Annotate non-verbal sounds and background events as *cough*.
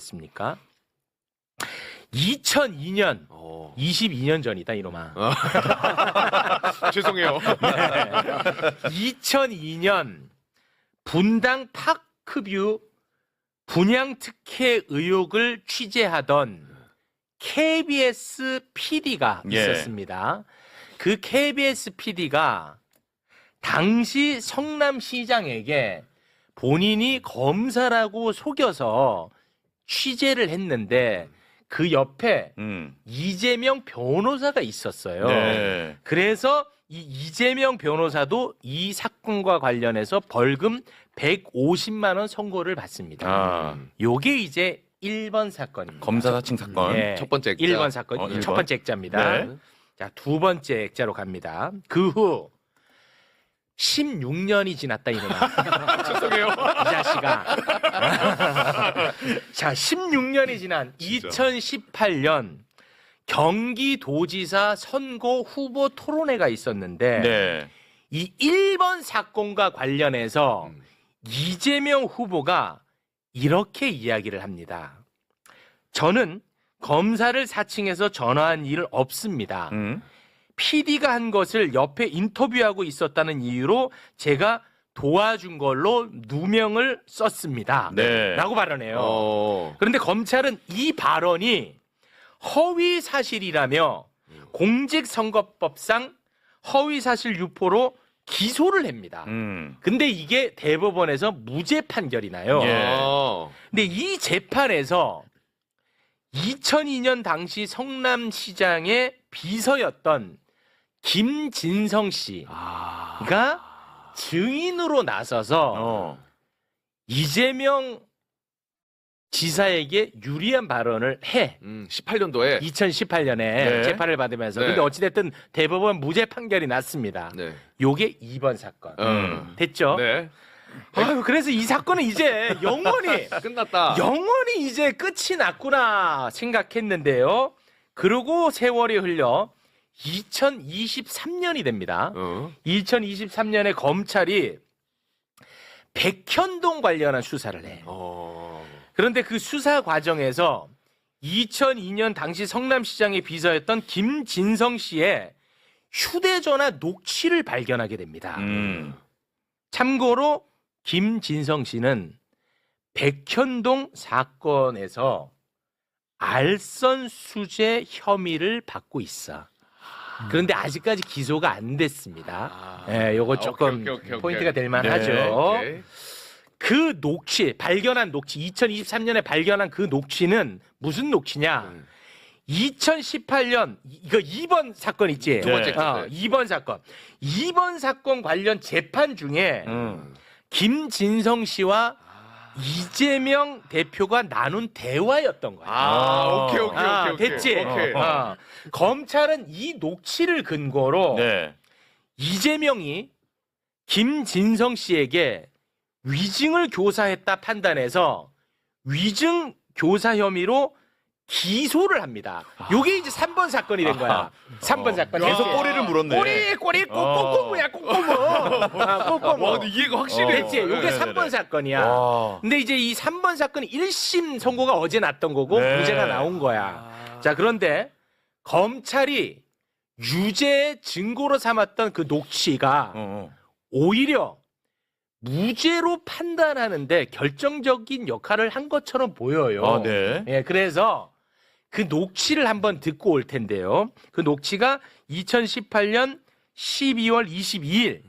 했습니까? 2002년 어. 22년 전이다 이놈아. *laughs* 죄송해요. 2002년 분당 파크뷰 분양 특혜 의혹을 취재하던 KBS PD가 예. 있었습니다. 그 KBS PD가 당시 성남시장에게 본인이 검사라고 속여서 취재를 했는데 그 옆에 음. 이재명 변호사가 있었어요. 네. 그래서 이 이재명 변호사도 이 사건과 관련해서 벌금 150만 원 선고를 받습니다. 아, 요게 이제 1번 사건입니다. 검사 사칭 사건. 예, 첫 번째 액자. 1번 사건. 어, 첫일 번. 번째 액자입니다. 네. 자, 두 번째 액자로 갑니다. 그 후 16년이 지났다 이놈아. *laughs* 죄송해요. 이 자식아. *laughs* 자, 16년이 지난 2018년 경기도지사 선거 후보 토론회가 있었는데 네. 이 1번 사건과 관련해서 음. 이재명 후보가 이렇게 이야기를 합니다. 저는 검사를 사칭해서 전화한 일 없습니다. 음. PD가 한 것을 옆에 인터뷰하고 있었다는 이유로 제가 도와준 걸로 누명을 썼습니다. 네. 라고 발언해요. 어. 그런데 검찰은 이 발언이 허위 사실이라며 공직선거법상 허위 사실 유포로 기소를 합니다. 음. 근데 이게 대법원에서 무죄 판결이 나요. 예. 어. 근데 이 재판에서 2002년 당시 성남시장의 비서였던 김진성 씨가 아. 증인으로 나서서 어. 이재명 지사에게 유리한 발언을 해. 음, 18년도에 2018년에 네. 재판을 받으면서. 네. 근데 어찌됐든 대법원 무죄 판결이 났습니다. 네. 요게 2번 사건. 음. 됐죠? 네. 아유, 그래서 이 사건은 이제 영원히 *laughs* 끝났다. 영원히 이제 끝이 났구나 생각했는데요. 그러고 세월이 흘려 2023년이 됩니다. 어. 2023년에 검찰이 백현동 관련한 수사를 해. 어. 그런데 그 수사 과정에서 2002년 당시 성남시장의 비서였던 김진성 씨의 휴대전화 녹취를 발견하게 됩니다. 음. 참고로 김진성 씨는 백현동 사건에서 알선 수재 혐의를 받고 있어. 그런데 아직까지 기소가 안 됐습니다. 아. 예, 요거 아, 조금 오케이, 오케이, 오케이, 오케이. 포인트가 될 만하죠. 네, 오케이. 그 녹취, 발견한 녹취, 2023년에 발견한 그 녹취는 무슨 녹취냐? 음. 2018년 이거 2번 사건 있지? 두 번째 어, 2번 사건. 2번 사건 관련 재판 중에 음. 김진성 씨와 이재명 대표가 나눈 대화였던 거야. 아, 어. 오케이, 오케이, 아, 오케이, 오케이. 됐지? 오케이. 어. 검찰은 이 녹취를 근거로 네. 이재명이 김진성 씨에게 위증을 교사했다 판단해서 위증 교사 혐의로 기소를 합니다. 요게 이제 3번 사건이 된 거야. 3번 사건. 계속 됐지? 꼬리를 물었네. 꼬리 꼬리 어. 꼬꼬꼬무야 꼬꼬무. 아, 꼬꼬무. 와, 근데 이해가 확실해. 됐지? 요게 네, 네, 3번 네. 사건이야. 와. 근데 이제 이 3번 사건이 1심 선고가 어제 났던 거고 네. 무죄가 나온 거야. 자, 그런데 검찰이 유죄 증거로 삼았던 그 녹취가 어. 오히려 무죄로 판단하는데 결정적인 역할을 한 것처럼 보여요. 아, 네. 예, 그래서 그 녹취를 한번 듣고 올 텐데요. 그 녹취가 2018년 12월 22일